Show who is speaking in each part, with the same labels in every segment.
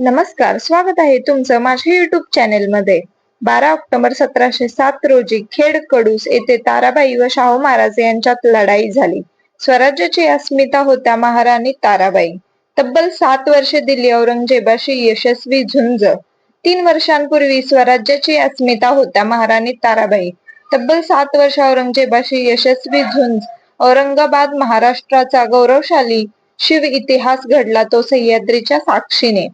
Speaker 1: नमस्कार स्वागत आहे तुमचं माझ्या युट्यूब चॅनेलमध्ये बारा ऑक्टोबर सतराशे सात रोजी खेड कडूस येथे ताराबाई व शाहू महाराज यांच्यात लढाई झाली. स्वराज्याची अस्मिता होत्या महाराणी ताराबाई. तब्बल सात वर्षे दिली औरंगजेबाशी यशस्वी झुंज. तीन वर्षांपूर्वी स्वराज्याची अस्मिता होत्या महाराणी ताराबाई. तब्बल सात वर्ष औरंगजेबाशी यशस्वी झुंज. औरंगाबाद महाराष्ट्राचा गौरवशाली शिव इतिहास घडला तो सह्याद्रीच्या साक्षीने.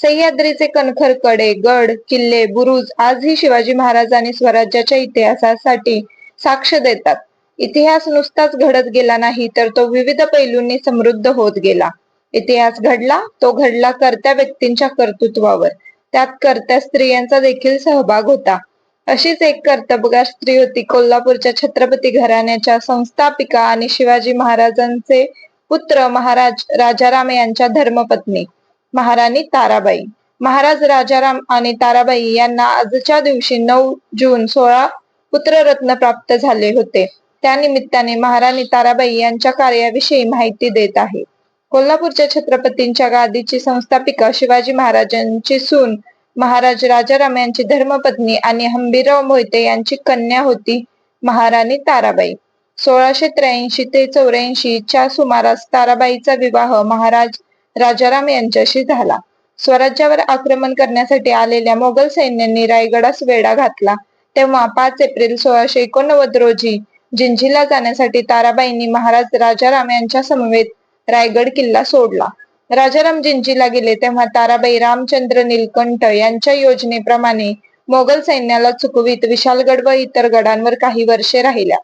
Speaker 1: सह्याद्रीचे कणखरकडे गड किल्ले बुरुज आजही शिवाजी महाराजांनी स्वराज्याच्या इतिहासासाठी साक्ष देतात. इतिहास नुसताच घडत गेला नाही तर तो विविध पैलूंनी समृद्ध होत गेला. इतिहास घडला तो घडला कर्त्या व्यक्तींच्या कर्तृत्वावर. त्यात कर्त्या स्त्रियांचा देखील सहभाग होता. अशीच एक कर्तबगार स्त्री होती. कोल्हापूरच्या छत्रपती घराण्याच्या संस्थापिका आणि शिवाजी महाराजांचे पुत्र महाराज राजाराम यांच्या धर्मपत्नी. महाराणी ताराबाई. महाराज राजाराम आणि ताराबाई यांना आजच्या दिवशी नऊ जून सोळा पुत्ररत्न प्राप्त झाले होते. त्या निमित्ताने महाराणी ताराबाई यांच्या कार्याविषयी माहिती देत आहे. कोल्हापूरच्या छत्रपतींच्या गादीची संस्थापिका शिवाजी महाराजांची सून महाराज राजाराम यांची धर्मपत्नी आणि हंबीराव मोहिते यांची कन्या होती महाराणी ताराबाई. सोळाशे त्र्याऐंशी ते चौऱ्याऐंशी च्या सुमारास ताराबाईचा विवाह महाराज राजाराम यांच्याशी झाला. स्वराज्यावर आक्रमण करण्यासाठी आलेल्या मोगल सैन्यांनी रायगडास वेढा घातला. तेव्हा पाच एप्रिल सोळाशे एकोणनव्वद रोजी जिंजीला जाण्यासाठी ताराबाईंनी महाराज राजाराम यांच्या समवेत रायगड किल्ला सोडला. राजाराम जिंजीला गेले तेव्हा ताराबाई रामचंद्र नीलकंठ यांच्या योजनेप्रमाणे मोगल सैन्याला चुकवीत विशालगड व इतर गडांवर काही वर्षे राहिल्या.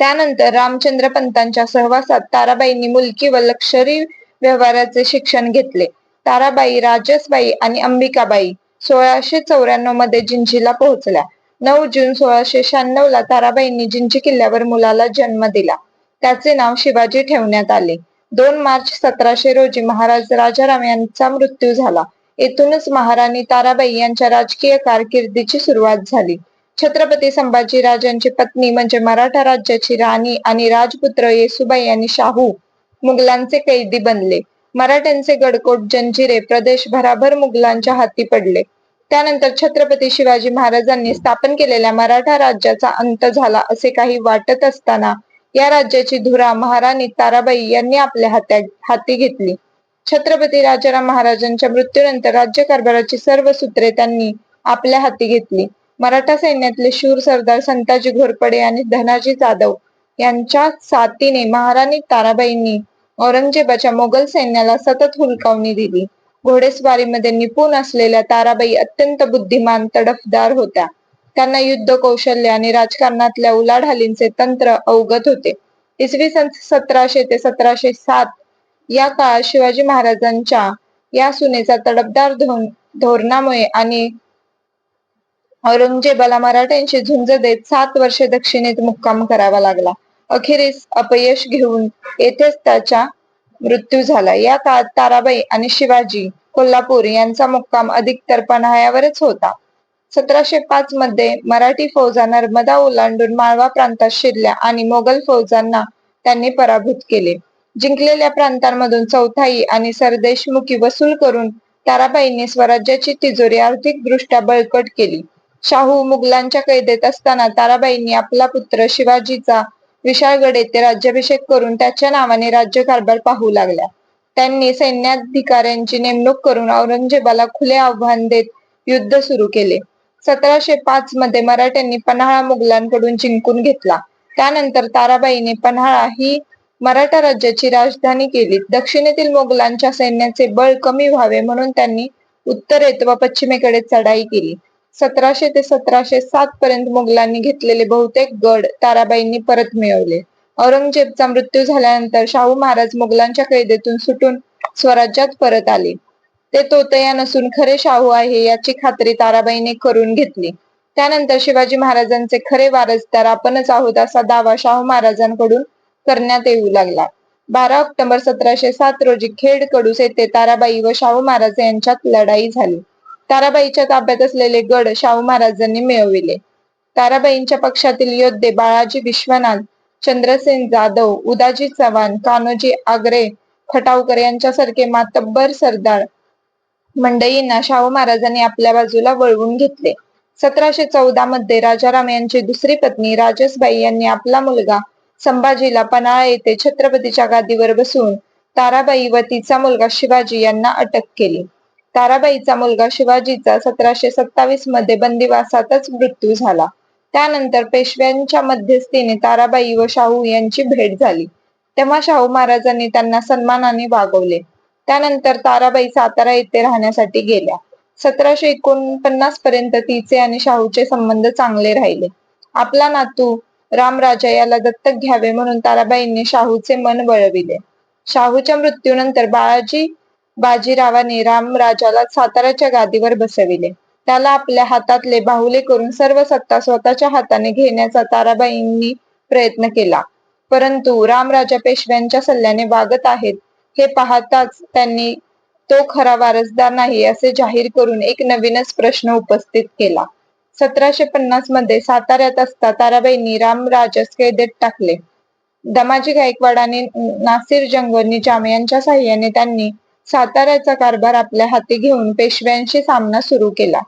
Speaker 1: त्यानंतर रामचंद्र पंतांच्या सहवासात ताराबाईंनी मुलकी व लष्करी व्यवहाराचे शिक्षण घेतले. ताराबाई राजसबाई आणि अंबिकाबाई सोळाशे चौऱ्याण्णवमध्ये जिंजीला पोहोचल्या. नऊ जून सोळाशे शहाण्णव ला ताराबाईंनी जिंजी किल्ल्यावर मुलाला जन्म दिला. त्याचे नाव शिवाजी ठेवण्यात आले. दोन मार्च सतराशे रोजी महाराज राजाराम यांचा मृत्यू झाला. येथूनच महाराणी ताराबाई यांच्या राजकीय कारकिर्दीची सुरुवात झाली. छत्रपती संभाजी राजांची पत्नी म्हणजे मराठा राज्याची राणी आणि राजपुत्र येसुबाई आणि शाहू मुघलांचे कैदी बनले. मराठ्यांचे गडकोट जंजिरे प्रदेश भराभर मुघलांच्या हाती पडले. त्यानंतर छत्रपती शिवाजी महाराजांनी स्थापन केलेल्या मराठा राज्याचा अंत झाला असे काही वाटत असताना या राज्याची धुरा महाराणी ताराबाई यांनी आपल्या हात्या हाती घेतली. छत्रपती राजाराम महाराजांच्या मृत्यूनंतर राज्यकारभाराची सर्व सूत्रे त्यांनी आपल्या हाती घेतली. मराठा सैन्यातले शूर सरदार संताजी घोरपडे आणि धनाजी जाधव यांच्या साथीने महाराणी ताराबाईंनी औरंगजेबाच्या मोगल सैन्याला सतत हुलकावणी दिली. घोडेस्वारीमध्ये निपुण असलेल्या ताराबाई अत्यंत बुद्धिमान तडफदार होत्या. त्यांना युद्ध कौशल्य आणि राजकारणातल्या उलाढालींचे तंत्र अवगत होते. इसवी सन सतराशे ते सतराशे सात या काळात शिवाजी महाराजांच्या या सुनेचा तडफदार धोरणामुळे आणि औरंगजेबाला मराठ्यांशी झुंज देत सात वर्षे दक्षिणेत मुक्काम करावा लागला. अखेरीस अपयश घेऊन येथेच त्याचा मृत्यू झाला. या काळात ताराबाई आणि शिवाजी कोल्हापूर यांचा मुक्काम अधिकतर पन्हाळ्यावरच होता. सतराशे पाच मध्ये मराठी फौजा नर्मदा ओलांडून माळवा प्रांतात शिरल्या आणि मोगल फौजांना त्यांनी पराभूत केले. जिंकलेल्या प्रांतांमधून चौथाई आणि सरदेशमुखी वसूल करून ताराबाईंनी स्वराज्याची तिजोरी आर्थिक दृष्ट्या बळकट केली. शाहू मुघलांच्या कैदेत असताना ताराबाईंनी आपला पुत्र शिवाजीचा विशाळगड येथे राज्याभिषेक करून त्याच्या नावाने राज्यकारभार पाहू लागल्या. त्यांनी सैन्याधिकाऱ्यांची नेमणूक करून औरंगजेबाला खुले आव्हान देत युद्ध सुरू केले. सतराशे पाच मध्ये मराठ्यांनी पन्हाळा मुघलांकडून जिंकून घेतला. त्यानंतर ताराबाईने पन्हाळा ही मराठा राज्याची राजधानी केली. दक्षिणेतील मोगलांच्या सैन्याचे बळ कमी व्हावे म्हणून त्यांनी उत्तरेत व पश्चिमेकडे चढाई केली. सतराशे ते सतराशे सात पर्यंत मुघलांनी घेतलेले बहुतेक गड ताराबाईंनी परत मिळवले. औरंगजेबचा मृत्यू झाल्यानंतर शाहू महाराज मुघलांच्या कैदेतून सुटून स्वराज्यात परत आले. ते तोतया नसून खरे शाहू आहे याची खात्री ताराबाईने करून घेतली. त्यानंतर शिवाजी महाराजांचे खरे वारसदार आपणच आहोत असा दावा शाहू महाराजांकडून करण्यात येऊ लागला. बारा ऑक्टोबर सतराशे सात रोजी खेड कडूस येथे ताराबाई व शाहू महाराज यांच्यात लढाई झाली. ताराबाईच्या ताब्यात असलेले गड शाहू महाराजांनी मिळविले. ताराबाईंच्या पक्षातील योद्धे बाळाजी विश्वनाथ चंद्रसेन जाधव उदाजी चव्हाण कान्होजी आगरे खटावकर यांच्यासारखे मातब्बर सरदार मंडईंना शाहू महाराजांनी आपल्या बाजूला वळवून घेतले. सतराशे चौदा मध्ये राजाराम यांची दुसरी पत्नी राजसबाई यांनी आपला मुलगा संभाजीला पन्हाळा येथे छत्रपतीच्या गादीवर बसून ताराबाई व तिचा मुलगा शिवाजी यांना अटक केली. ताराबाईचा मुलगा शिवाजीचा सतराशे सत्तावीसमध्ये बंदिवासातच मृत्यू झाला. त्यानंतर पेशव्यांच्या मध्यस्थीने ताराबाई व शाहू यांची भेट झाली. तेव्हा शाहू महाराजांनी त्यांना सन्मानाने वागवले. त्यानंतर ताराबाई सातारा येथे राहण्यासाठी गेल्या. सतराशे एकोणपन्नास पर्यंत तिचे आणि शाहूचे संबंध चांगले राहिले. आपला नातू रामराजा याला दत्तक घ्यावे म्हणून ताराबाईंनी शाहूचे मन वळविले शाहूच्या मृत्यूनंतर बाळाजी बाजीरावाने रामराजाला साताऱ्याच्या गादीवर बसविले. त्याला आपल्या हातातले बाहुले करून सर्व सत्ता स्वतःच्या हाताने घेण्याचा ताराबाईंनी प्रयत्न केला. परंतु रामराजा पेशव्यांच्या सल्ल्याने वागत आहेत हे पाहताच त्यांनी तो खरा वारसदार नाही असे जाहीर करून एक नवीनच प्रश्न उपस्थित केला. सतराशे पन्नासमध्ये साताऱ्यात असता ताराबाईंनी रामराजास कैदेत टाकले. दमाजी गायकवाड आणि नासिर जंग निजाम यांच्या साह्याने त्यांनी साताऱ्याचा कारभार आपल्या हाती घेऊन पेशव्यांशी सामना सुरू केला.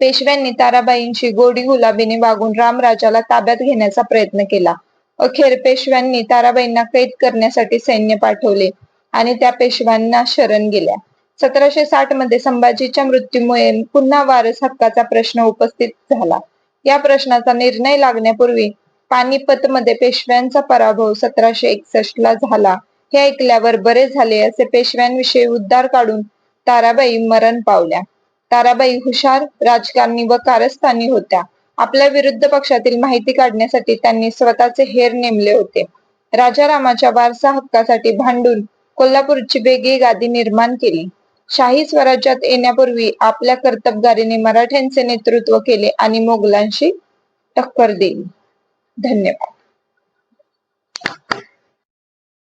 Speaker 1: पेशव्यांनी ताराबाईंशी गोडी गुलाबीने वागून रामराजाला ताब्यात घेण्याचा प्रयत्न केला. अखेर पेशव्यांनी ताराबाईंना कैद करण्यासाठी सैन्य पाठवले आणि त्या पेशव्यांना शरण गेल्या. सतराशे साठमध्ये संभाजीच्या मृत्यूमुळे पुन्हा वारस हक्काचा प्रश्न उपस्थित झाला. या प्रश्नाचा निर्णय लागण्यापूर्वी पानिपत मध्ये पेशव्यांचा पराभव सतराशे एकसष्ट ला झाला. हे ऐकल्यावर बरे झाले असे पेशव्यांविषयी उद्धार काढून ताराबाई मरण पावल्या. ताराबाई हुशार राजकारणी व कारस्थानी होत्या. आपल्या विरुद्ध पक्षातील माहिती काढण्यासाठी त्यांनी स्वतःचे हेर नेमले होते. राजारामाच्या वारसा हक्कासाठी भांडून कोल्हापूरची वेगळी गादी निर्माण केली. शाही स्वराज्यात येण्यापूर्वी आपल्या कर्तबगारीने मराठ्यांचे नेतृत्व केले आणि मोगलांशी टक्कर दिली. धन्यवाद.